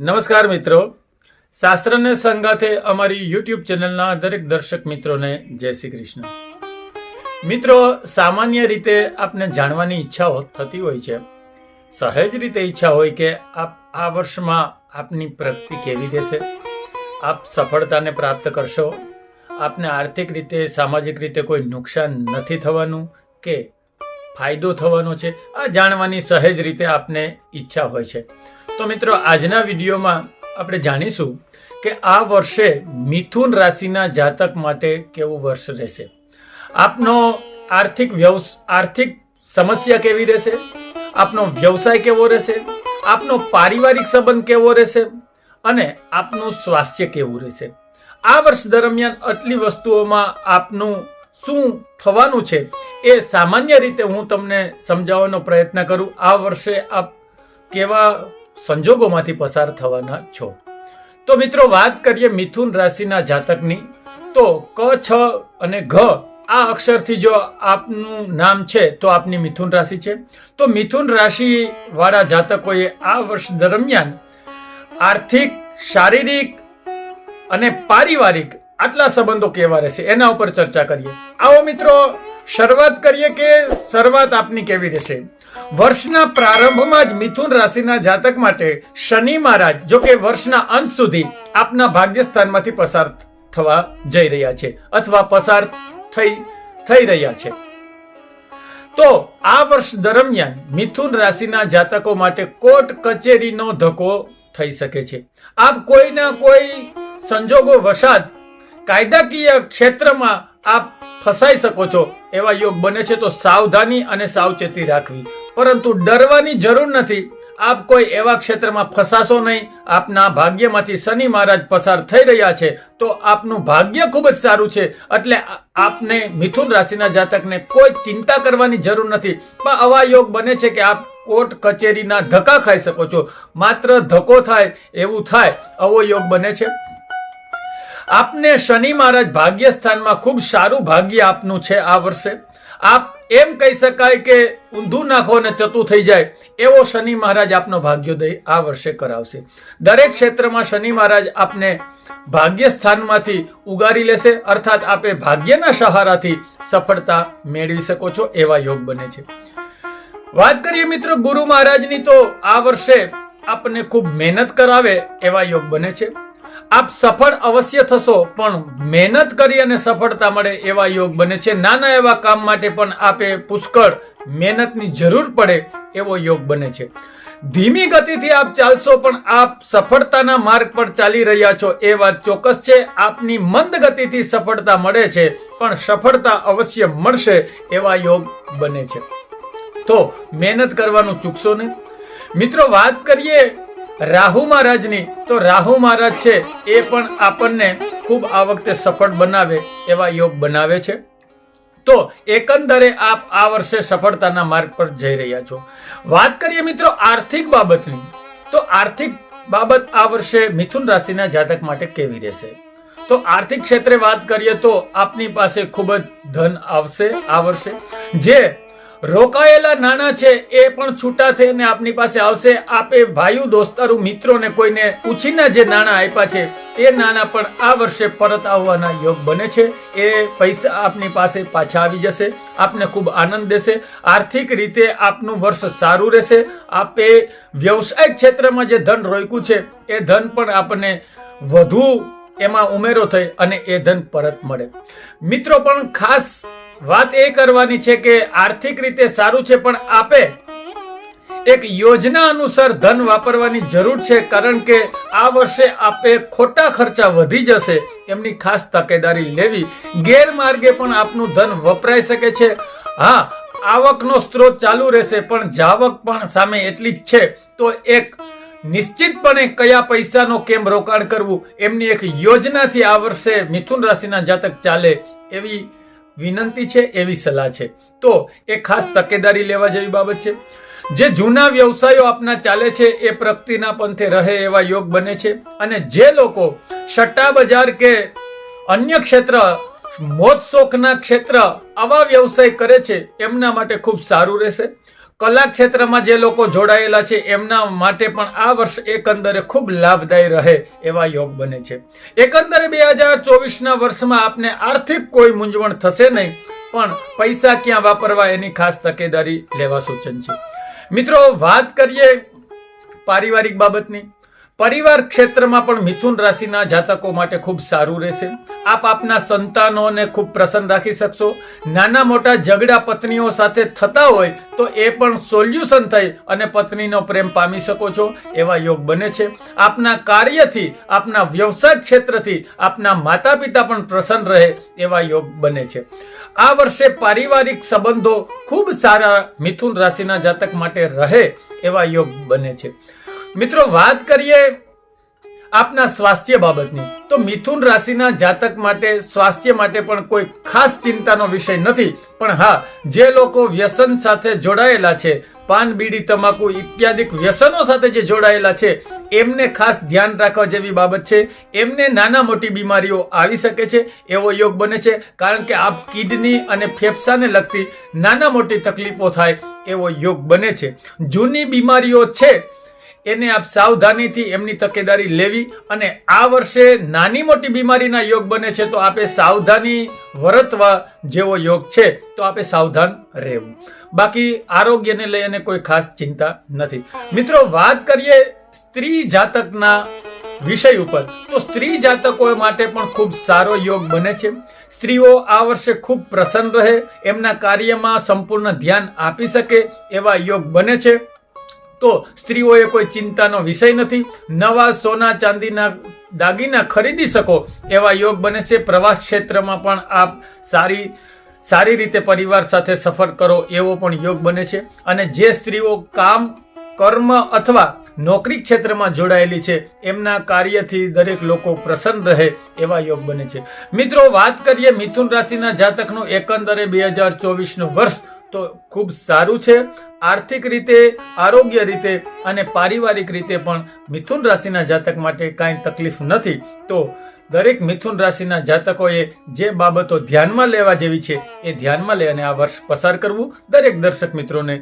નમસ્કાર મિત્રો. શાસ્ત્રને સંગાથે અમારી યુટ્યુબ ચેનલના દરેક દર્શક મિત્રોને જય શ્રી કૃષ્ણ. મિત્રો, સામાન્ય રીતે આપને જાણવાની ઈચ્છાઓ થતી હોય છે. સહેજ રીતે ઈચ્છા હોય કે આપ આ વર્ષમાં આપની પ્રગતિ કેવી રહેશે? આપ સફળતાને પ્રાપ્ત કરશો? આપને આર્થિક રીતે, સામાજિક રીતે કોઈ નુકસાન નથી થવાનું કે ફાયદો થવાનો છે? આ જાણવાની સહેજ રીતે આપને ઈચ્છા હોય છે. તો મિત્રો, આજના વિડીયોમાં આપણે જાણીશું કે આ વર્ષે મિથુન રાશિના જાતક માટે કેવું વર્ષ રહેશે. આપનો આર્થિક વ્યવસ, આર્થિક સમસ્યા કેવી રહેશે? આપનો વ્યવસાય કેવો રહેશે? આપનો પારિવારિક સંબંધ કેવો રહેશે? અને આપનું સ્વાસ્થ્ય કેવું રહેશે? આ વર્ષ દરમિયાન આટલી વસ્તુઓમાં આપનું શું થવાનું છે એ સામાન્ય રીતે હું તમને સમજાવવાનો પ્રયત્ન કરું. આ વર્ષે આપ કેવા સંજોગોમાંથી પસાર થવાના છો. તો મિત્રો, વાત કરીએ મિથુન રાશિના જાતકની. તો ક, છ અને ઘ, આ અક્ષરથી જો આપનું નામ છે, તો આપની મિથુન રાશિ છે. તો મિથુન રાશિ વાળા જાતકોએ આ વર્ષ દરમિયાન આર્થિક, શારીરિક અને પારિવારિક આટલા સંબંધો કેવા રહેશે? એના ઉપર ચર્ચા કરીએ. આવો મિત્રો શરૂઆત કરીએ કે શરૂઆત આપની કેવી રહેશે? વર્ષના પ્રારંભમાં જ મિથુન રાશિના જાતક માટે શનિ મહારાજ, જો કે વર્ષના અંત સુધી આપના ભાગ્યસ્થાનમાંથી પસાર થવા જઈ રહ્યા છે, અથવા પસાર થઈ થઈ રહ્યા છે. તો આ વર્ષ દરમિયાન મિથુન રાશિના જાતકો માટે કોર્ટ કચેરીનો ધક્કો થઈ શકે છે. આપ કોઈના કોઈ સંજોગો વસાત કાયદાકીય ક્ષેત્રમાં આપ ફસાઈ શકો છો. એવા યોગ બને છે તો સાવધાની અને સાવચેતી રાખવી. પરંતુ ડરવાની જરૂર નથી. આપ કોઈ એવા ક્ષેત્રમાં ફસાશો નહીં. આપના ભાગ્યમાંથી શનિ મહારાજ પસાર થઈ રહ્યા છે તો આપનું ભાગ્ય ખૂબ જ સારું છે. એટલે આપને મિથુન રાશિના જાતકને કોઈ ચિંતા કરવાની જરૂર નથી. પણ આવા યોગ બને છે કે આપ કોર્ટ કચેરીના ધક્કા ખાઈ શકો છો. માત્ર ધક્કો થાય એવું થાય. આવો યોગ બને છે? આપને શનિ મહારાજ ભાગ્ય સ્થાનમાં ખૂબ સારું ભાગ્ય આપનું છે આ વર્ષે. આપ એમ કહી શકાય કે ઊંધું નાખો અને ચતું થઈ જાય, એવો શનિ મહારાજ આપનો ભાગ્યોદય આ વર્ષે કરાવશે. દરેક ક્ષેત્રમાં શનિ મહારાજ આપને ભાગ્ય સ્થાનમાંથી ઉગારી લેશે, અર્થાત આપે ભાગ્યના સહારાથી સફળતા મેળવી શકો છો, એવા યોગ બને છે. વાત કરીએ મિત્રો ગુરુ મહારાજની, તો આ વર્ષે આપને ખૂબ મહેનત કરાવે, એવા યોગ બને છે. આપ સફળ અવશ્ય થશો, પણ મહેનત કરી અને સફળતા મળે એવા યોગ બને છે. નાના એવા કામ માટે પણ આપે પુષ્કળ મહેનતની જરૂર પડે એવો યોગ બને છે. ધીમી ગતિથી આપ ચાલશો, પણ આપ સફળતાના માર્ગ પર ચાલી રહ્યા છો. એ વાત ચોક્કસ છે. આપની મંદ ગતિથી સફળતા મળે છે, પણ સફળતા અવશ્ય મળશે એવા યોગ બને છે. તો મહેનત કરવાનું ચૂકશો નહીં. મિત્રો, વાત કરીએ રાહુ મહારાજની, તો રાહુ મહારાજ છે એ પણ આપણને ખૂબ આ વખતે સફળ બનાવે એવા યોગ બનાવે છે. તો એકંદરે આપ આ વર્ષે સફળતાના માર્ગ પર જઈ રહ્યા છો. વાત કરીએ મિત્રો આર્થિક બાબતની, તો આર્થિક બાબત આ વર્ષે મિથુન રાશિના જાતક માટે કેવી રહેશે? તો આર્થિક ક્ષેત્રે વાત કરીએ તો આપની પાસે ખૂબ જ ધન આવશે આ વર્ષે, જે રોકાયેલા નાણાં છે, એ પણ છૂટા થઈને આપની પાસે આવશે. આપે ભાઈઓ, દોસ્તારું, મિત્રોને કોઈને ઉછીના જે નાણાં આપ્યા છે, એ નાણાં પણ આ વર્ષે પરત આવવાના યોગ બને છે. એ પૈસા આપની પાસે પાછા આવી જશે. આપને ખૂબ આનંદ દેશે. આર્થિક રીતે આપનું વર્ષ સારું રહેશે. આપે વ્યવસાયિક ક્ષેત્રમાં જે ધન રોક્યું છે, એ ધન પણ આપણને વધુ એમાં ઉમેરો થઈ અને એ ધન પરત મળે. મિત્રો, પણ ખાસ વાત એ કરવાની છે કે આર્થિક રીતે સારું છે, પણ આપે એક યોજના અનુસાર ધન વાપરવાની જરૂર છે, કારણ કે આ વર્ષે આપે ખોટા ખર્ચા વધી જશે. એમની ખાસ તકેદારી લેવી ગેરમાર્ગે પણ આપનું ધન વપરાઈ શકે છે. હા, આવકનો સ્ત્રોત ચાલુ રહેશે, પણ જાવક પણ સામે એટલી જ છે. તો એક, નિશ્ચિતપણે કયા પૈસાનો કેમ રોકાણ કરવું? એમની એક યોજનાથી આ વર્ષે મિથુન રાશિના જાતક ચાલે એવી વિનંતી છે એવી સલાહ છે. તો એ ખાસ તકેદારી લેવા જેવી બાબત છે. જે જૂના વ્યવસાયો આપના ચાલે છે એ પ્રગતિના પંથે રહે એવા યોગ બને છે. અને જે લોકો સટ્ટા બજાર કે અન્ય ક્ષેત્ર મોજ ક્ષેત્ર આવા વ્યવસાય કરે છે, એમના માટે ખૂબ સારું રહેશે. કલા ક્ષેત્રમાં જે લોકો જોડાયેલા છે, એમના માટે પણ આ વર્ષ એકંદરે ખૂબ લાભદાયી રહે એવા યોગ બને છે. એકંદરે બે હજાર ચોવીસના વર્ષમાં આપને આર્થિક કોઈ મૂંઝવણ થશે નહીં, પણ પૈસા ક્યાં વાપરવા એની ખાસ તકેદારી લેવા સૂચન છે. મિત્રો, વાત કરીએ પારિવારિક બાબતની. પરિવાર ક્ષેત્રમાં પણ મિથુન રાશિના જાતકો માટે ખૂબ સારું રહેશે. આપ આપના સંતાનોને ખૂબ પ્રસન્ન રાખી શકશો. નાના મોટા ઝઘડા પત્નીઓ સાથે થતા હોય તો એ પણ સોલ્યુશન થઈ અને પત્નીનો પ્રેમ પામી શકો છો એવા યોગ બને છે. આપના કાર્યથી, આપના વ્યવસાય ક્ષેત્રથી આપના માતા પિતા પણ પ્રસન્ન રહે એવા યોગ બને છે. આ વર્ષે પારિવારિક સંબંધો ખૂબ સારા મિથુન રાશિના જાતક માટે રહે એવા યોગ બને છે. મિત્રો, વાત કરીએ આપના સ્વાસ્થ્ય બાબતની. તો મિથુન રાશિના જાતક માટે, સ્વાસ્થ્ય માટે પણ કોઈ ખાસ ચિંતાનો વિષય નથી. પણ હા, જે લોકો વ્યસન સાથે જોડાયેલા છે, પાન, બીડી, તમાકુ ઇત્યાદિક વ્યસનો સાથે જે જોડાયેલા છે, એમને ખાસ ધ્યાન રાખવા જેવી બાબત છે. એમને નાના મોટી બીમારીઓ આવી શકે છે, એવો યોગ બને છે. કારણ કે આપ કિડની અને ફેફસાને લગતી નાના મોટી તકલીફો થાય એવો યોગ બને છે. જૂની બીમારીઓ છે એને આપ સાવધાનીથી એમની તકેદારી લેવી અને આ વર્ષે નાની મોટી બીમારીના યોગ બને છે તો આપે સાવધાની વર્તવા જેવો યોગ છે તો આપે સાવધાન રહેવું. બાકી આરોગ્યને લઈને કોઈ ખાસ ચિંતા નથી. મિત્રો, વાત કરીએ સ્ત્રી જાતકના વિષય ઉપર. તો સ્ત્રી જાતકો માટે પણ ખૂબ સારો યોગ બને છે. સ્ત્રીઓ આ વર્ષે ખૂબ પ્રસન્ન રહે, એમના કાર્યમાં સંપૂર્ણ ધ્યાન આપી શકે એવા યોગ બને છે. તો સ્ત્રીઓએ કોઈ ચિંતાનો વિષય નથી. નવા સોના ચાંદીના દાગીના ખરીદી શકો, એવા યોગ બને છે. પ્રવાસ ક્ષેત્રમાં પણ આપ સારી સારી રીતે પરિવાર સાથે સફર કરો, એવો પણ યોગ બને છે. અને જે સ્ત્રીઓ કામ, કર્મ અથવા નોકરી ક્ષેત્રમાં જોડાયેલી છે, એમના કાર્યથી દરેક લોકો પ્રસન્ન રહે, એવા યોગ બને છે. મિત્રો, વાત કરીએ મિથુન રાશિના જાતકનું. એકંદરે બે હજાર ચોવીસનું વર્ષ તો ખૂબ સારું છે. આર્થિક રીતે, આરોગ્ય રીતે અને પારિવારિક રીતે પણ મિથુન રાશિના જાતક માટે કાંઈ તકલીફ નથી. તો દરેક મિથુન રાશિના જાતકોએ જે બાબતો ધ્યાનમાં લેવા જેવી છે એ ધ્યાનમાં લઈ અને આ વર્ષ પસાર કરવું. દરેક દર્શક મિત્રોને